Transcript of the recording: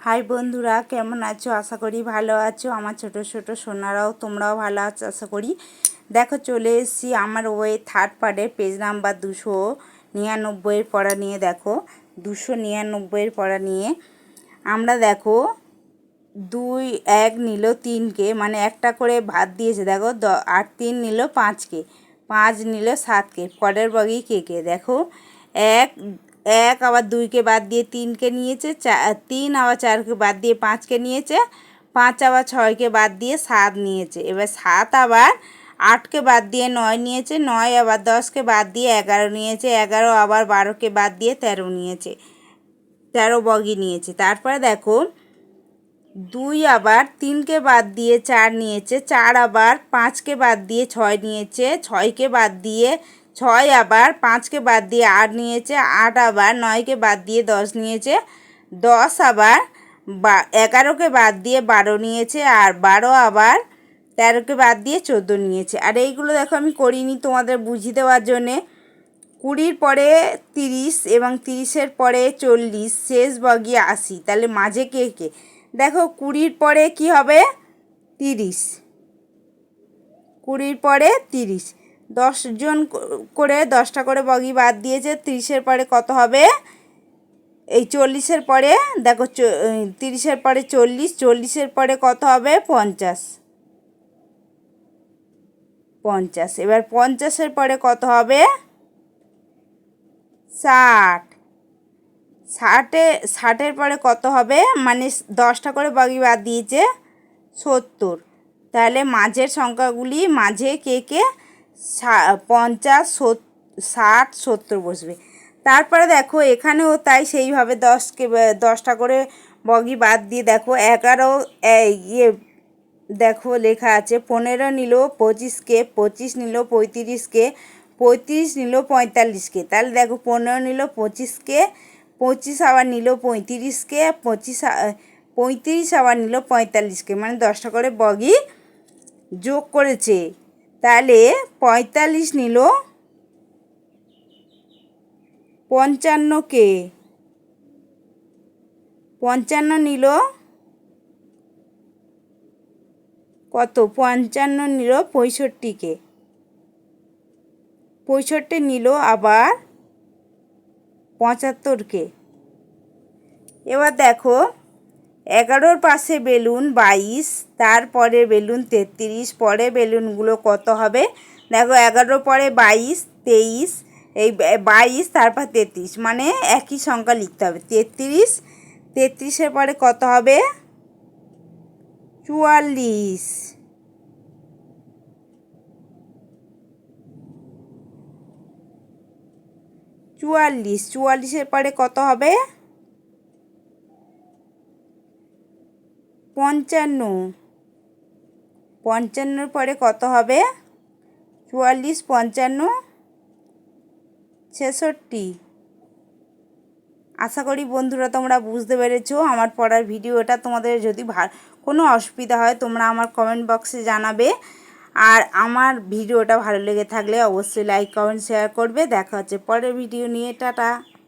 High বন্ধুরা, কেমন আছো? আশা করি ভালো আছো। আমার ছোট ছোট সোনারাও, তোমরাও ভালো আছো, আশা করি। দেখো, চলে এসেছি আমার ওই থার্ড পার্টের পেজ নাম্বার দুশো নিরানব্বইয়ের পড়া নিয়ে, দেখো। দুশো নিরানব্বইয়ের পড়া নিয়ে। আমরা, দেখো, দুই, এক নিল তিনকে মানে একটা করে ভাত দিয়েছে, দেখো, দ আর তিন নিল পাঁচকে, পাঁচ নিল সাতকে, পরের বগি কে কে? দেখো, এক এক, আবার দুইকে বাদ দিয়ে তিনকে নিয়েছে তিন, আবার চারকে বাদ দিয়ে পাঁচকে নিয়েছে, পাঁচ, আবার ছয়কে বাদ দিয়ে সাত নিয়েছে। এবার সাত, আবার আটকে বাদ দিয়ে নয় নিয়েছে, নয়, আবার দশকে বাদ দিয়ে এগারো নিয়েছে, এগারো, আবার বারোকে বাদ দিয়ে তেরো নিয়েছে, তেরো বগি নিয়েছে। তারপরে দেখো দুই, আবার তিনকে বাদ দিয়ে চার নিয়েছে, চার, আবার পাঁচকে বাদ দিয়ে ছয় নিয়েছে, ছয়কে বাদ দিয়ে ছয় আবার পাঁচকে বাদ দিয়ে আট নিয়েছে, আট আবার নয়কে বাদ দিয়ে দশ নিয়েছে, দশ আবার বা, এগারোকে বাদ দিয়ে বারো নিয়েছে আর বারো আবার তেরোকে বাদ দিয়ে চোদ্দ নিয়েছে। আর এইগুলো দেখো আমি করিনি তোমাদের বুঝিয়ে দেওয়ার জন্যে। কুড়ির পরে তিরিশ এবং তিরিশের পরে চল্লিশ, শেষ বগি আশি। তাহলে মাঝে কে কে? দেখো কুড়ির পরে কি হবে? তিরিশ। কুড়ির পরে তিরিশ। দশজন করে দশটা করে বগি বাদ দিয়েছে, তিরিশের পরে কত হবে? এই চল্লিশের পরে, দেখো তিরিশের পরে চল্লিশ, চল্লিশের পরে কত হবে? পঞ্চাশ। পঞ্চাশ। এবার পঞ্চাশের পরে কত হবে? ষাট। ষাটে, ষাটের পরে কত হবে? মানে দশটা করে বগি বাদ দিয়েছে, সত্তর। তাহলে মাঝের সংখ্যাগুলি, মাঝে কে কে পঞ্চাশ ষাট, সত্তর বসবে। তারপরে দেখো এখানেও তাই সেইভাবে দশকে, দশটা করে বগি বাদ দিয়ে দেখো এগারো ইয়ে দেখো লেখা আছে, পনেরো নিল পঁচিশকে, পঁচিশ নিল পঁয়ত্রিশকে, পঁয়ত্রিশ নিল পঁয়তাল্লিশকে। তাহলে দেখো পনেরো নিল পঁচিশকে, পঁচিশ আবার নিল পঁয়ত্রিশকে, পঁচিশ পঁয়ত্রিশ আবার নিল পঁয়তাল্লিশকে। মানে দশটা করে বগি যোগ করেছে। তাহলে পঁয়তাল্লিশ নিল পঞ্চান্নকে পঞ্চান্ন নিল কত? পঞ্চান্ন নিল পঁয়ষট্টিকে পঁয়ষট্টি নিল আবার পঁচাত্তরকে এবার দেখো এগারোর পাশে বেলুন বাইশ, তারপরে বেলুন তেত্রিশ, পরে বেলুনগুলো কত হবে? দেখো, এগারোর পরে বাইশ, তেইশ, এই বাইশ, তারপর তেত্রিশ মানে একই সংখ্যা লিখতে হবে। তেত্রিশ, তেত্রিশের পরে কত হবে? চুয়াল্লিশ। চুয়াল্লিশ, চুয়াল্লিশের পরে কত হবে? পঞ্চান্ন। পঞ্চান্নর পরে কত হবে? চুয়াল্লিশ, পঞ্চান্ন, ছেষট্টি। আশা করি বন্ধুরা তোমরা বুঝতে পেরেছ আমার পড়ার ভিডিওটা। তোমাদের যদি কোনো অসুবিধা হয় তোমরা আমার কমেন্ট বক্সে জানাবে। আর আমার ভিডিওটা ভালো লেগে থাকলে অবশ্যই লাইক কমেন্ট শেয়ার করবে। দেখা হচ্ছে পরের ভিডিও নিয়ে। টাটা।